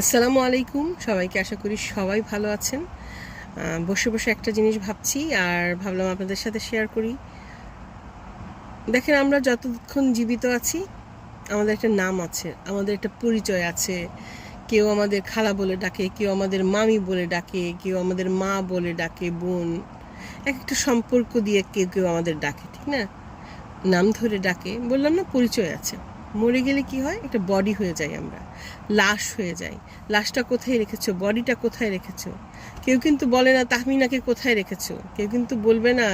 আসসালামু আলাইকুম। সবাইকে আশা করি সবাই ভালো আছেন। বসে বসে একটা জিনিস ভাবছি আর ভাবলাম আপনাদের সাথে শেয়ার করি। দেখেন, আমরা যতক্ষণ জীবিত আছি, আমাদের একটা নাম আছে, আমাদের একটা পরিচয় আছে। কেউ আমাদের খালা বলে ডাকে, কেউ আমাদের মামি বলে ডাকে, কেউ আমাদের মা বলে ডাকে, বোন। এক একটা সম্পর্ক দিয়ে কেউ কেউ আমাদের ডাকে, ঠিক না? নাম ধরে ডাকে, বললাম না পরিচয় আছে। মরে গেলে কি হয়? একটা বডি হয়ে যাই আমরা। লাশ হয়ে যাই। লাশটা কোথায় রেখেছো? বডিটা কোথায় রেখেছো? কেউ কিন্তু বলে না, তাহমিনাকে কোথায় রেখেছো? কেউ কিন্তু বলবে না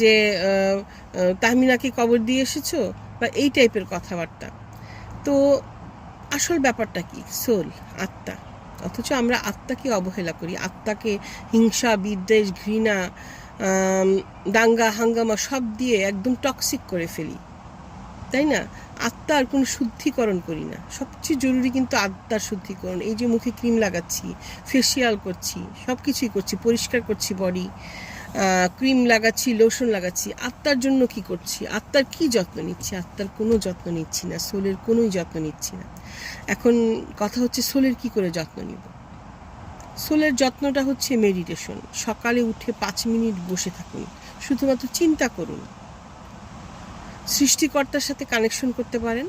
যে তাহমিনাকে কবর দিয়ে এসেছ? বা এই টাইপের কথাবার্তা। তো আসল ব্যাপারটা কি? সোল আত্মা। অথচ আমরা আত্মাকে অবহেলা করি। আত্মাকে হিংসা, বিদ্বেষ, ঘৃণা দাঙ্গা, হাঙ্গামা সব দিয়ে একদম টক্সিক করে ফেলি। তাই না? আত্মার কোনো শুদ্ধিকরণ করি না। সবচেয়ে জরুরি কিন্তু আত্মার শুদ্ধিকরণ। এই যে মুখে ক্রিম লাগাচ্ছি ফেসিয়াল করছি সব কিছুই করছি, পরিষ্কার করছি বডি ক্রিম লাগাচ্ছি লোশন লাগাচ্ছি, আত্মার জন্য কি করছি? আত্মার কি যত্ন নিচ্ছি? আত্মার কোনো যত্ন নিচ্ছি না সোলের কোনোই যত্ন নিচ্ছি না। এখন কথা হচ্ছে সোলের কি করে যত্ন নিব? সোলের যত্নটা হচ্ছে মেডিটেশন সকালে উঠে পাঁচ মিনিট বসে থাকুন। শুধুমাত্র চিন্তা করুন। সৃষ্টিকর্তার সাথে কানেকশন করতে পারেন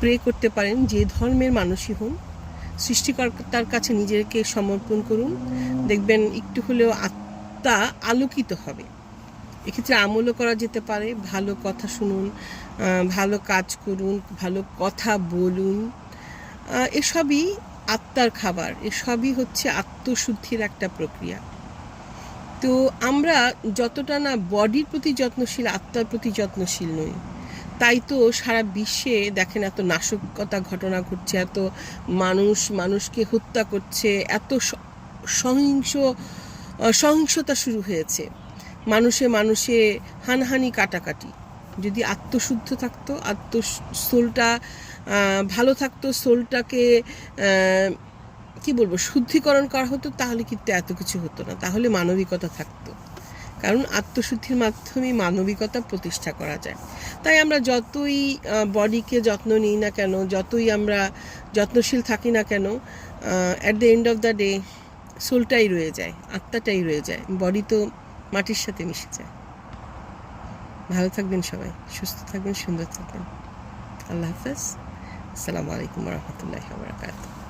প্রে করতে পারেন, যে ধর্মের মানুষই হন, সৃষ্টিকর্তার কাছে নিজেকে সমর্পণ করুন। দেখবেন একটু হলেও আত্মা আলোকিত হবে। এক্ষেত্রে আমলও করা যেতে পারে, ভালো কথা শুনুন ভালো কাজ করুন, ভালো কথা বলুন। এসবই আত্মার খাবার, এসবই হচ্ছে আত্মশুদ্ধির একটা প্রক্রিয়া। তো আমরা যতটা না বডির প্রতি যত্নশীল, আত্মার প্রতি যত্নশীল নই। তাই তো সারা বিশ্বে দেখেন এত নাশকতা ঘটনা ঘটছে, এত মানুষ, মানুষকে হত্যা করছে, এত সহিংস, সহিংসতা শুরু হয়েছে। মানুষে মানুষে হানহানি কাটাকাটি। যদি আত্মশুদ্ধ থাকতো আত্ম সোলটা ভালো থাকতো, সোলটাকে কি বলব, শুদ্ধিকরণ করা হতো, তাহলে কিন্তু এত কিছু হতো না। তাহলে মানবিকতা থাকতো। কারণ আত্মশুদ্ধির মাধ্যমে মানবিকতা প্রতিষ্ঠা করা যায়। তাই আমরা যতই বডিকে যত্ন নিই না কেন, যতই আমরা যত্নশীল থাকি না কেন at the end of the day সোলটাই রয়ে যায়, আত্মাটাই রয়ে যায়। বডি তো মাটির সাথে মিশে যায়। ভালো থাকবেন সবাই, সুস্থ থাকবেন, সুন্দর থাকবেন। আল্লাহ হাফেজ। আসসালামু আলাইকুম রহমতুল্লাহ বারকাতুহ।